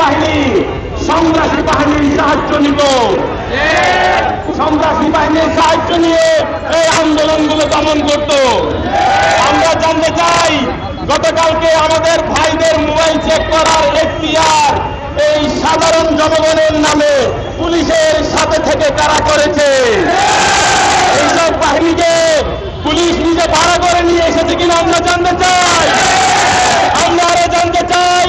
বাহিনী, সন্ত্রাসী বাহিনীর সাহায্য নিব। সন্ত্রাসী বাহিনীর সাহায্য নিয়ে এই আন্দোলনগুলো দমন করত। আমরা জানতে চাই, গতকালকে আমাদের ভাইদের মোবাইল চেক করার এখতিয়ার এই সাধারণ জনগণের নামে পুলিশের সাথে থেকে কারা করেছে? এইসব বাহিনীকে পুলিশ নিজে ভাড়া করে নিয়ে এসেছে কিনা আমরা জানতে চাই। আমরা আরও জানতে চাই,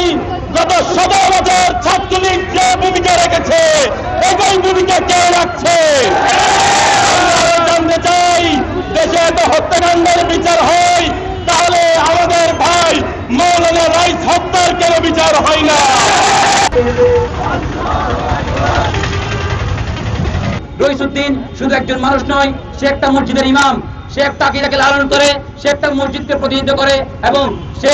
গত সতেরো বছর ছাত্রলীগ যে ভূমিকা রেখেছে একই ভূমিকা কে রাখছে? জানতে চাই, দেশে এত হত্যাকাণ্ডের বিচার হয়, তাহলে আমাদের ভাই মৌলানা রাইস হত্যার কেন বিচার হয় না? রইসুদ্দিন শুধু একজন মানুষ নয়, সে একটা মসজিদের ইমাম। সে একটা আকিদাকে লালন করে, সে একটা মসজিদকে প্রতিনিধিত্ব করে এবং সে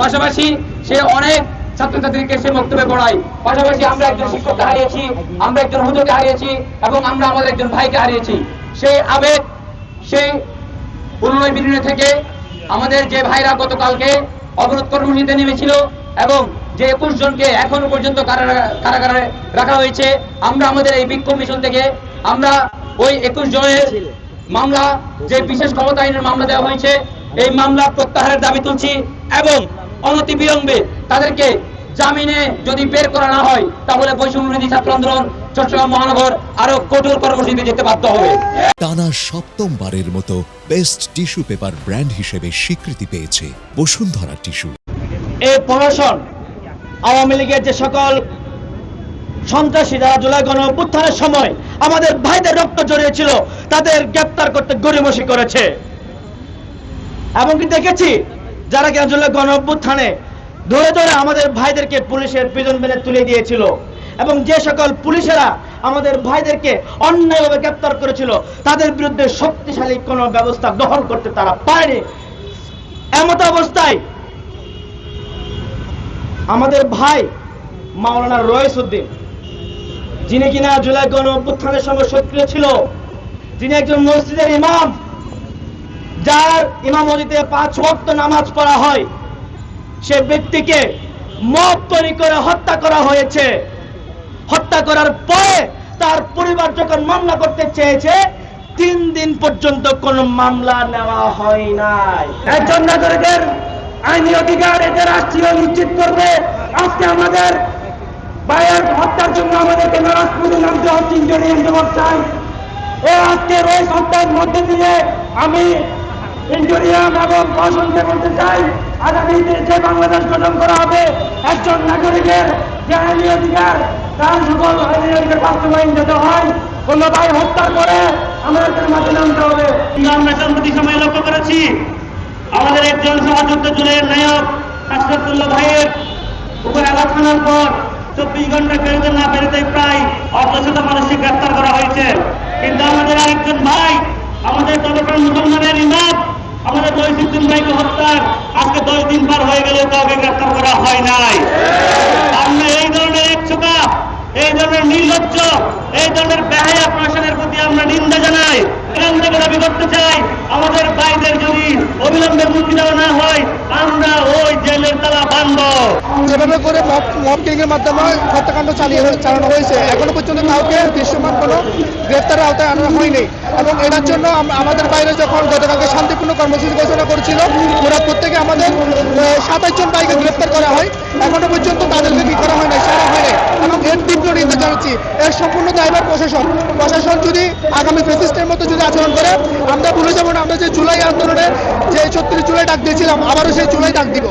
পাশাপাশি সে অনেক ছাত্রছাত্রীকে সে বক্তব্যে পড়ায়। পাশাপাশি আমরা একজন শিক্ষককে হারিয়েছি, আমরা একজন হুজুরকে হারিয়েছি এবং আমরা আমাদের একজন ভাইকে হারিয়েছি। সেই আবেগ সেই উন্নয় বিনিময় থেকে আমাদের যে ভাইরা গতকালকে অবরোধ কর্মসূচিতে নেমেছিল এবং যে একুশ জনকে এখনও পর্যন্ত কারাগারে রাখা হয়েছে, আমরা আমাদের এই বিক্ষোভ মিশন থেকে আমরা ওই একুশ জনের মামলা, যে বিশেষ ক্ষমতা আইনের মামলা দেওয়া হয়েছে, এই মামলা প্রত্যাহারের দাবি তুলছি এবং অনতি বিলম্বে তাদেরকে জামিনে যদি বের করা না হয় তাহলে বৈষম্যবিরোধী ছাত্র আন্দোলন চট্টগ্রাম মহানগর আরও কঠোর কর্মসূচিতে যেতে বাধ্য হবে। টানা সপ্তমবারের মতো বেস্ট টিস্যু পেপার ব্র্যান্ড হিসেবে স্বীকৃতি পেয়েছে বসুন্ধরা টিস্যু। এই প্রশাসন আওয়ামী লীগের যে সকল সন্ত্রাসী যারা জুলাই গণ অভ্যুত্থানের সময় আমাদের ভাইদের রক্ত জড়িয়েছিল তাদের গ্রেপ্তার করতে গরিমসি করেছে। এমনকি দেখেছি যারা কিনা জুলাই গণ অভ্যুত্থানে ধরে ধরে আমাদের ভাইদেরকে পুলিশের প্রিজন ভ্যানে তুলে দিয়েছিল। এবং যে সকল পুলিশেরা আমাদের ভাইদেরকে অন্যায়ভাবে গ্রেপ্তার করেছিল, তাদের বিরুদ্ধে শক্তিশালী কোনো ব্যবস্থা গ্রহণ করতে তারা পারেনি। এমত অবস্থায় আমাদের ভাই মাওলানা রয়েস উদ্দিন, যিনি কিনা জুলাই গণ অভ্যুত্থানের সময় সক্রিয় ছিল, যিনি একজন মসজিদের ইমাম, যার ইমাম ইমামতিতে পাঁচ ওয়াক্ত নামাজ পড়া হয়। সে ব্যক্তিকে মত তৈরি করে হত্যা করা হয়েছে। হত্যা করার পরে তার পরিবার যখন মামলা করতে চেয়েছে, তিন দিন পর্যন্ত কোনো মামলা নেওয়া হয় নাই। একজন নাগরিকের আইনি অধিকার এতে রাষ্ট্রীয় নিশ্চিত করবে। আজকে আমাদের ভাইয়ের হত্যার জন্য আমাদেরকে নারাজপুরে নামতে হচ্ছে জবাব চাই। ও আজকে ওই হত্যার মধ্যে দিয়ে আমি ইঞ্জিনিয়াম এবং প্রশাসনকে বলতে চাই, আগামীতে যে বাংলাদেশ গঠন করা হবে, একজন নাগরিকের যে আইনি অধিকার, তার সকল আইনি অধিকার বাস্তবায়ন যাতে হয় কোনো ভাই হত্যা করে আমাদের মাঝে নামতে হবে। আমরা সম্প্রতি সময় লক্ষ্য করেছি, আমাদের একজন সহযোদ্ধা জুলের নায়ক আশরাফুল্লাহ ভাইয়ের উপর হানার পর চব্বিশ ঘণ্টা বেরোতে না বেরোতে প্রায় অর্ধশত মানুষকে গ্রেপ্তার করা হয়েছে। কিন্তু আমাদের আরেকজন ভাই, আমাদের তলকার মুসলমানের ইমাম আমাদের দৈসুদ্দিন ভাইকে হত্যার আজকে দশ দিন পার হয়ে গেলে কাউকে গ্রেফতার করা হয় নাই। আমরা এই ধরনের ইচ্ছুকা এই ধরনের নির্লজ্জ, এই ধরনের বেহায়া প্রশাসনের প্রতি আমরা নিন্দা জানাই। এখান দাবি করতে চাই, আমাদের বাইদের যদি অবিলম্বে মুক্তি দেওয়া না হয়, আমরা ওই জেলের তালা বান্ধব। যেভাবে করে মব মব কিং মাধ্যমে হত্যাকাণ্ড চালিয়ে চালানো হয়েছে, এখনও পর্যন্ত কাউকে দৃশ্যমান কোনো গ্রেফতারের আওতায় আনা হয়নি। এবং এটার জন্য আমাদের বাইরে যখন গতকালকে শান্তিপূর্ণ কর্মসূচি ঘোষণা করেছিল, ওরা প্রত্যেকে আমাদের সাতাশ জন বাইকে গ্রেফতার করা হয়। এখনও পর্যন্ত তাদেরকে কি করা হয় না সারা হয় এবং এর তীব্র নিন্দা জানাচ্ছি। এর সম্পূর্ণ দায়ভার প্রশাসন। প্রশাসন যদি আগামী ফেসিস্টের মতো যদি আচরণ করে, আমরা ভুলে যাব না। আমরা যে জুলাই আন্দোলনে যে ছত্রিশ জুলাই ডাক দিয়েছিলাম, আবারও সেই জুলাই ডাক দিব।